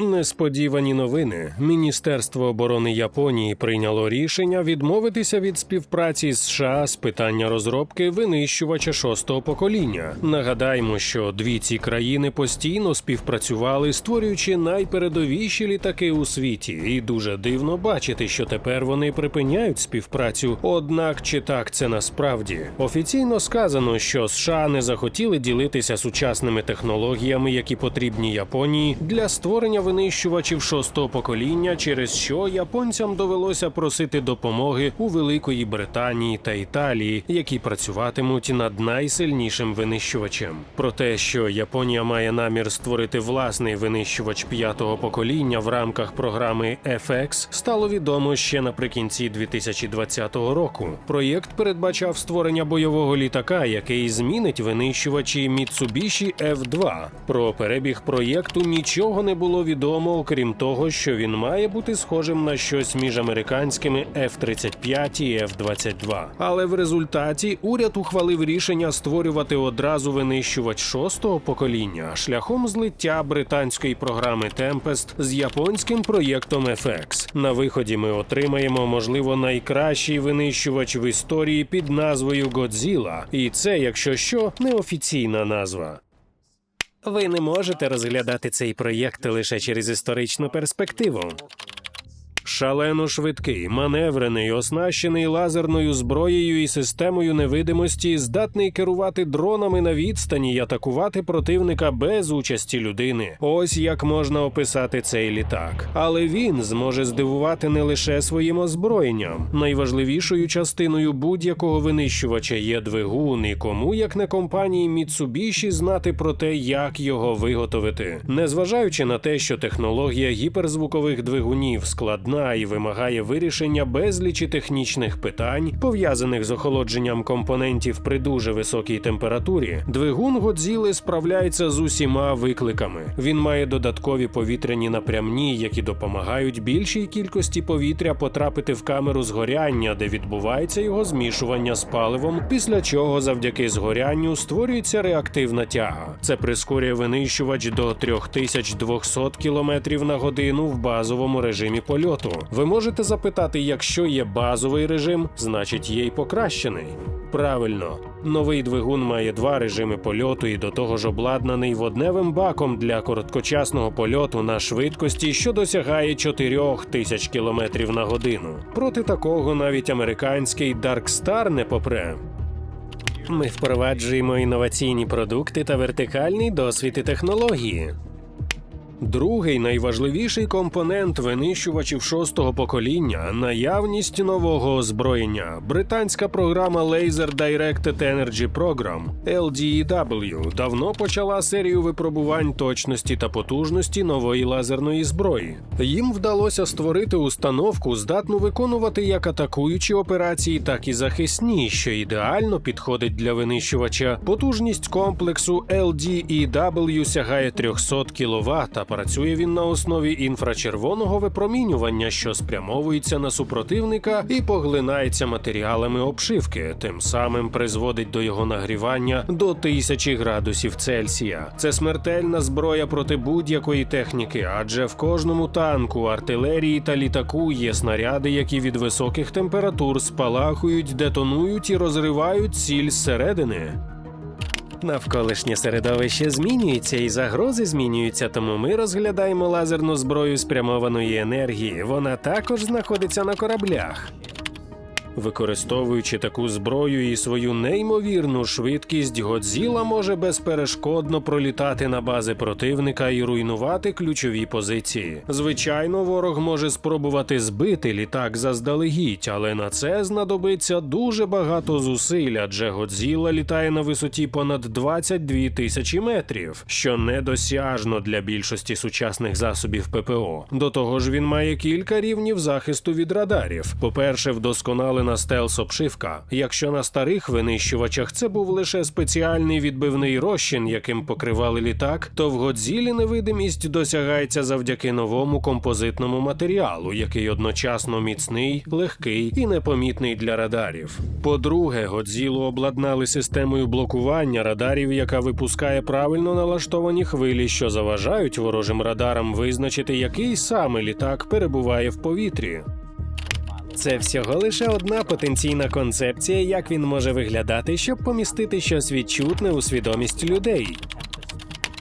Несподівані новини. Міністерство оборони Японії прийняло рішення відмовитися від співпраці з США з питання розробки винищувача шостого покоління. Нагадаємо, що дві ці країни постійно співпрацювали, створюючи найпередовіші літаки у світі, і дуже дивно бачити, що тепер вони припиняють співпрацю. Однак чи так це насправді офіційно сказано, що США не захотіли ділитися сучасними технологіями, які потрібні Японії для створення винищувачів шостого покоління, через що японцям довелося просити допомоги у Великої Британії та Італії, які працюватимуть над найсильнішим винищувачем. Про те, що Японія має намір створити власний винищувач п'ятого покоління в рамках програми FX, стало відомо ще наприкінці 2020 року. Проєкт передбачав створення бойового літака, який змінить винищувачі Mitsubishi F2. Про перебіг проєкту нічого не було відомо, окрім того, що він має бути схожим на щось між американськими F-35 і F-22. Але в результаті уряд ухвалив рішення створювати одразу винищувач шостого покоління шляхом злиття британської програми Tempest з японським проєктом FX. На виході ми отримаємо, можливо, найкращий винищувач в історії під назвою Godzilla. І це, якщо що, неофіційна назва. Ви не можете розглядати цей проєкт лише через історичну перспективу. Шалено швидкий, маневрений, оснащений лазерною зброєю і системою невидимості, здатний керувати дронами на відстані і атакувати противника без участі людини. Ось як можна описати цей літак. Але він зможе здивувати не лише своїм озброєнням. Найважливішою частиною будь-якого винищувача є двигун, і кому як не компанії Mitsubishi знати про те, як його виготовити. Незважаючи на те, що технологія гіперзвукових двигунів складна і вимагає вирішення безлічі технічних питань, пов'язаних з охолодженням компонентів при дуже високій температурі, двигун Годзіли справляється з усіма викликами. Він має додаткові повітряні напрямні, які допомагають більшій кількості повітря потрапити в камеру згоряння, де відбувається його змішування з паливом, після чого завдяки згорянню створюється реактивна тяга. Це прискорює винищувач до 3200 км на годину в базовому режимі польоту. Ви можете запитати, якщо є базовий режим, значить є й покращений. Правильно, новий двигун має два режими польоту і до того ж обладнаний водневим баком для короткочасного польоту на швидкості, що досягає 4000 км на годину. Проти такого навіть американський Dark Star не попре. Ми впроваджуємо інноваційні продукти та вертикальний досвід і технології. Другий найважливіший компонент винищувачів шостого покоління наявність нового озброєння. Британська програма Laser Directed Energy Program LDEW давно почала серію випробувань точності та потужності нової лазерної зброї. Їм вдалося створити установку, здатну виконувати як атакуючі операції, так і захисні, що ідеально підходить для винищувача. Потужність комплексу LDEW сягає 300 кВт, працює він на основі інфрачервоного випромінювання, що спрямовується на супротивника і поглинається матеріалами обшивки, тим самим призводить до його нагрівання до тисячі градусів Цельсія. Це смертельна зброя проти будь-якої техніки, адже в кожному танку, артилерії та літаку є снаряди, які від високих температур спалахують, детонують і розривають ціль зсередини. Навколишнє середовище змінюється і загрози змінюються, тому ми розглядаємо лазерну зброю спрямованої енергії. Вона також знаходиться на кораблях. Використовуючи таку зброю і свою неймовірну швидкість, Годзіла може безперешкодно пролітати на бази противника і руйнувати ключові позиції. Звичайно, ворог може спробувати збити літак заздалегідь, але на це знадобиться дуже багато зусиль, адже Годзіла літає на висоті понад 22 тисячі метрів, що недосяжно для більшості сучасних засобів ППО. До того ж, він має кілька рівнів захисту від радарів. По-перше, вдосконалений встановлена стелс-обшивка. Якщо на старих винищувачах це був лише спеціальний відбивний розчин, яким покривали літак, то в Годзілі невидимість досягається завдяки новому композитному матеріалу, який одночасно міцний, легкий і непомітний для радарів. По-друге, Годзілу обладнали системою блокування радарів, яка випускає правильно налаштовані хвилі, що заважають ворожим радарам визначити, який саме літак перебуває в повітрі. Це всього лише одна потенційна концепція, як він може виглядати, щоб помістити щось відчутне у свідомість людей.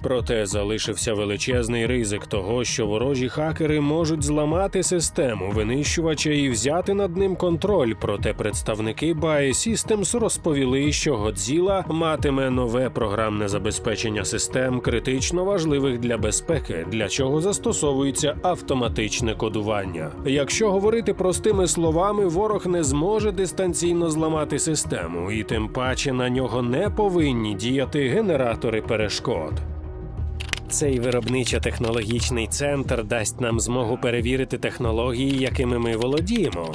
Проте залишився величезний ризик того, що ворожі хакери можуть зламати систему винищувача і взяти над ним контроль. Проте представники Biosystems розповіли, що Годзіла матиме нове програмне забезпечення систем, критично важливих для безпеки, для чого застосовується автоматичне кодування. Якщо говорити простими словами, ворог не зможе дистанційно зламати систему, і тим паче на нього не повинні діяти генератори перешкод. Цей виробничо-технологічний центр дасть нам змогу перевірити технології, якими ми володіємо.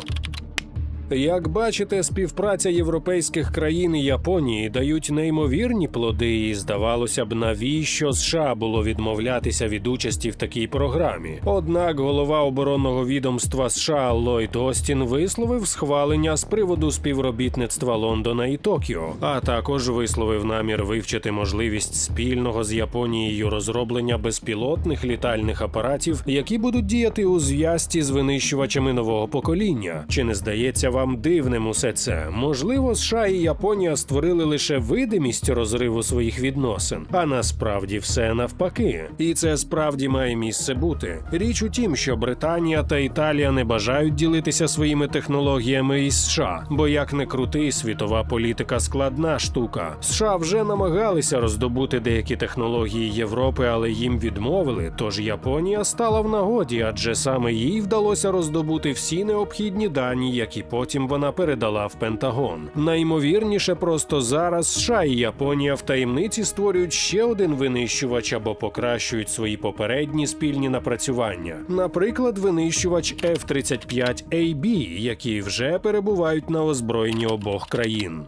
Як бачите, співпраця європейських країн і Японії дають неймовірні плоди, і здавалося б, навіщо США було відмовлятися від участі в такій програмі. Однак голова оборонного відомства США Ллойд Остін висловив схвалення з приводу співробітництва Лондона і Токіо, а також висловив намір вивчити можливість спільного з Японією розроблення безпілотних літальних апаратів, які будуть діяти у зв'язці з винищувачами нового покоління. Чи не здається вам дивним усе це? Можливо, США і Японія створили лише видимість розриву своїх відносин, а насправді все навпаки. І це справді має місце бути. Річ у тім, що Британія та Італія не бажають ділитися своїми технологіями із США, бо як не крути, світова політика складна штука. США вже намагалися роздобути деякі технології Європи, але їм відмовили. Тож Японія стала в нагоді, адже саме їй вдалося роздобути всі необхідні дані, які потім вона передала в Пентагон. Наймовірніше, просто зараз США і Японія в таємниці створюють ще один винищувач або покращують свої попередні спільні напрацювання. Наприклад, винищувач F-35AB, які вже перебувають на озброєнні обох країн.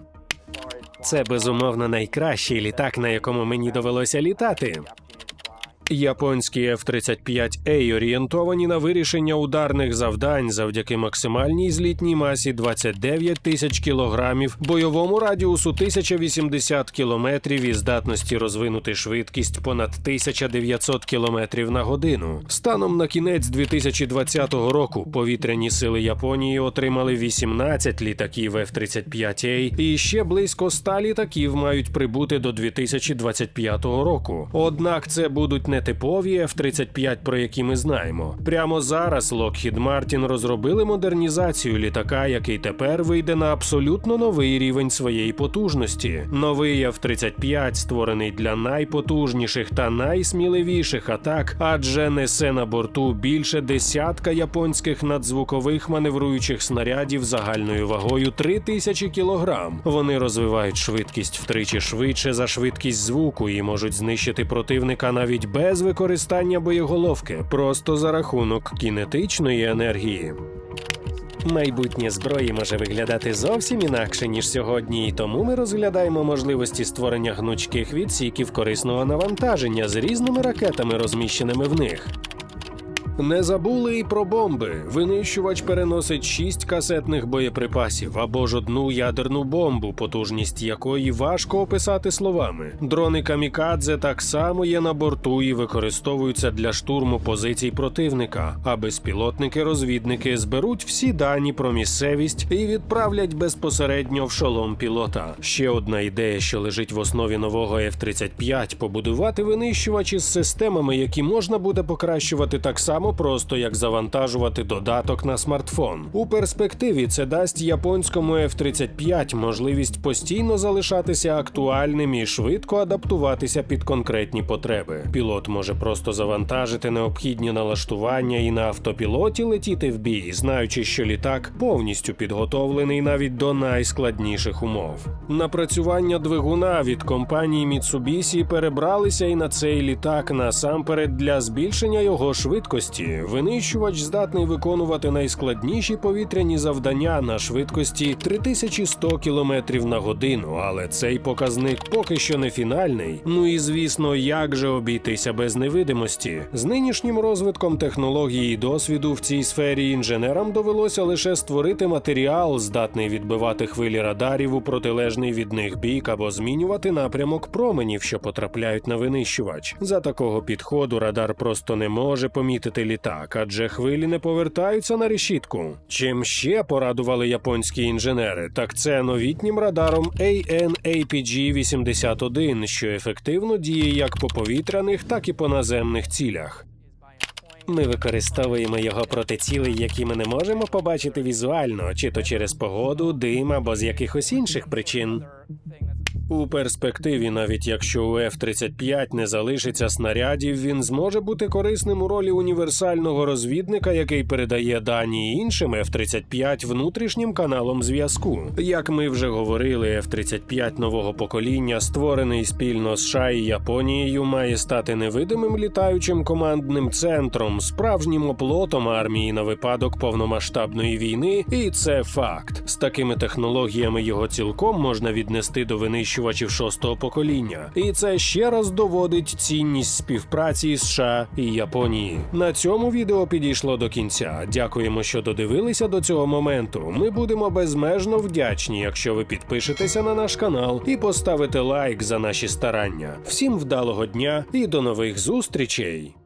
Це безумовно найкращий літак, на якому мені довелося літати. Японські F-35A орієнтовані на вирішення ударних завдань завдяки максимальній злітній масі 29 тисяч кілограмів, бойовому радіусу 1080 кілометрів і здатності розвинути швидкість понад 1900 кілометрів на годину. Станом на кінець 2020 року повітряні сили Японії отримали 18 літаків F-35A і ще близько 100 літаків мають прибути до 2025 року. Однак це будуть не типові F-35, про які ми знаємо. Прямо зараз Lockheed Martin розробили модернізацію літака, який тепер вийде на абсолютно новий рівень своєї потужності. Новий F-35 створений для найпотужніших та найсміливіших атак, адже несе на борту більше десятка японських надзвукових маневруючих снарядів загальною вагою 3000 кілограм. Вони розвивають швидкість втричі швидше за швидкість звуку і можуть знищити противника навіть без використання боєголовки, просто за рахунок кінетичної енергії. Майбутнє зброї може виглядати зовсім інакше ніж сьогодні, і тому ми розглядаємо можливості створення гнучких відсіків корисного навантаження з різними ракетами, розміщеними в них. Не забули і про бомби. Винищувач переносить шість касетних боєприпасів або ж одну ядерну бомбу, потужність якої важко описати словами. Дрони камікадзе так само є на борту і використовуються для штурму позицій противника. А безпілотники-розвідники зберуть всі дані про місцевість і відправлять безпосередньо в шолом пілота. Ще одна ідея, що лежить в основі нового F-35 – побудувати винищувачі з системами, які можна буде покращувати так само просто, як завантажувати додаток на смартфон. У перспективі це дасть японському F-35 можливість постійно залишатися актуальним і швидко адаптуватися під конкретні потреби. Пілот може просто завантажити необхідні налаштування і на автопілоті летіти в бій, знаючи, що літак повністю підготовлений навіть до найскладніших умов. Напрацювання двигуна від компанії Mitsubishi перебралися і на цей літак насамперед для збільшення його швидкості невидимості. Винищувач здатний виконувати найскладніші повітряні завдання на швидкості 3100 км на годину, але цей показник поки що не фінальний. Ну і звісно, як же обійтися без невидимості? З нинішнім розвитком технології і досвіду в цій сфері інженерам довелося лише створити матеріал, здатний відбивати хвилі радарів у протилежний від них бік або змінювати напрямок променів, що потрапляють на винищувач. За такого підходу радар просто не може помітити літак, адже хвилі не повертаються на решітку. Чим ще порадували японські інженери, так це новітнім радаром AN-APG-81, що ефективно діє як по повітряних, так і по наземних цілях. Ми використовуємо його проти цілей, які ми не можемо побачити візуально, чи то через погоду, дим або з якихось інших причин. У перспективі, навіть якщо у F-35 не залишиться снарядів, він зможе бути корисним у ролі універсального розвідника, який передає дані іншим F-35 внутрішнім каналом зв'язку. Як ми вже говорили, F-35 нового покоління, створений спільно США і Японією, має стати невидимим літаючим командним центром, справжнім оплотом армії на випадок повномасштабної війни, і це факт. З такими технологіями його цілком можна віднести до винищувачів шостого покоління, і це ще раз доводить цінність співпраці США і Японії. На цьому відео підійшло до кінця. Дякуємо, що додивилися до цього моменту. Ми будемо безмежно вдячні, якщо ви підпишетеся на наш канал і поставите лайк за наші старання. Всім вдалого дня і до нових зустрічей!